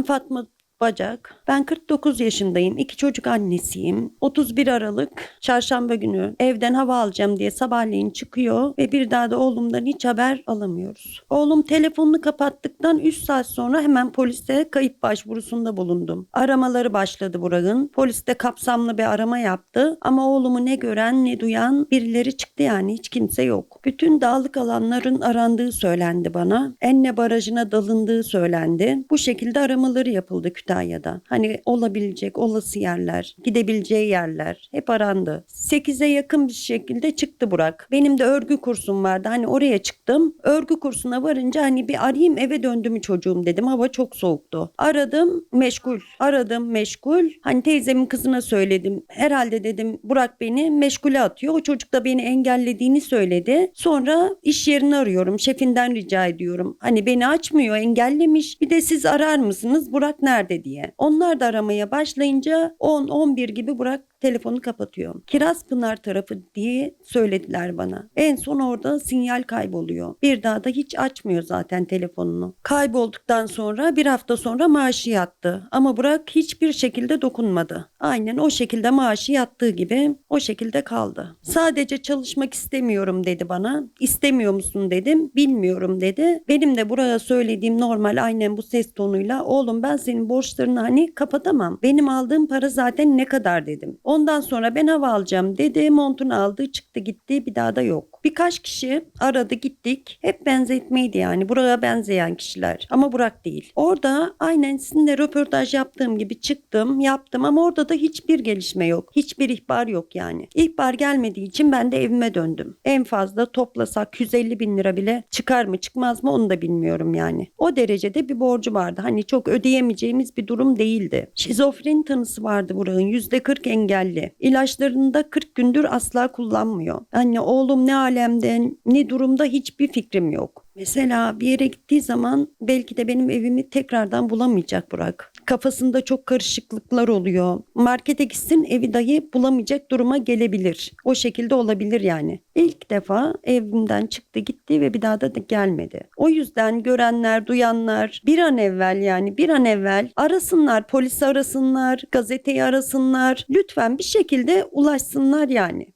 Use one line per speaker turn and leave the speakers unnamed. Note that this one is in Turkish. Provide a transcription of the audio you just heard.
Ben Fatma Bacak. Ben 49 yaşındayım. İki çocuk annesiyim. 31 Aralık çarşamba günü evden hava alacağım diye sabahleyin çıkıyor ve bir daha da oğlumdan hiç haber alamıyoruz. Oğlum telefonunu kapattıktan 3 saat sonra hemen polise kayıp başvurusunda bulundum. Aramaları başladı Burak'ın. Polis de kapsamlı bir arama yaptı ama oğlumu ne gören ne duyan birileri çıktı yani hiç kimse yok. Bütün dağlık alanların arandığı söylendi bana. Enne barajına dalındığı söylendi. Bu şekilde aramaları yapıldı Kütahya'da. Hani olabilecek olası yerler, gidebileceği yerler hep arandı. 8'e yakın bir şekilde çıktı Burak. Benim de örgü kursum vardı. Hani oraya çıktım. Örgü kursuna varınca hani bir arayayım eve döndü mü çocuğum dedim. Hava çok soğuktu. Aradım meşgul. Aradım meşgul. Hani teyzemin kızına söyledim. Herhalde dedim Burak beni meşgule atıyor. O çocuk da beni engellediğini söyledi. Sonra iş yerini arıyorum. Şefinden rica ediyorum. Hani beni açmıyor engellemiş. Bir de siz arar mısınız Burak nerede diye. Onlar da aramaya başlayınca 10-11 gibi Burak telefonu kapatıyor. Kirazpınar tarafı diye söylediler bana. En son orada sinyal kayboluyor. Bir daha da hiç açmıyor zaten telefonunu. Kaybolduktan sonra bir hafta sonra maaşı yattı. Ama Burak hiçbir şekilde dokunmadı. Aynen o şekilde maaşı yattığı gibi o şekilde kaldı. Sadece çalışmak istemiyorum dedi bana. İstemiyor musun dedim. Bilmiyorum dedi. Benim de buraya söylediğim normal aynen bu ses tonuyla oğlum ben senin borçlarını hani kapatamam. Benim aldığım para zaten ne kadar dedim. Ondan sonra ben hava alacağım dedi. Montunu aldı çıktı gitti bir daha da yok. Birkaç kişi aradı gittik. Hep benzetmeydi yani. Buraya benzeyen kişiler. Ama Burak değil. Orada aynen sizinle röportaj yaptığım gibi çıktım yaptım ama orada da hiçbir gelişme yok. Hiçbir ihbar yok yani. İhbar gelmediği için ben de evime döndüm. En fazla toplasak 150 bin lira bile çıkar mı çıkmaz mı onu da bilmiyorum yani. O derecede bir borcu vardı. Hani çok ödeyemeyeceğimiz bir durum değildi. Şizofreni tanısı vardı Burak'ın. %40 engelli. İlaçlarını da 40 gündür asla kullanmıyor. Anne oğlum ne alemde ne durumda hiçbir fikrim yok. Mesela bir yere gittiği zaman belki de benim evimi tekrardan bulamayacak Burak. Kafasında çok karışıklıklar oluyor. Markete gitsin evi dahi bulamayacak duruma gelebilir. O şekilde olabilir yani. İlk defa evimden çıktı gitti ve bir daha da gelmedi. O yüzden görenler, duyanlar bir an evvel yani bir an evvel arasınlar, polisi arasınlar, gazeteyi arasınlar. Lütfen bir şekilde ulaşsınlar yani.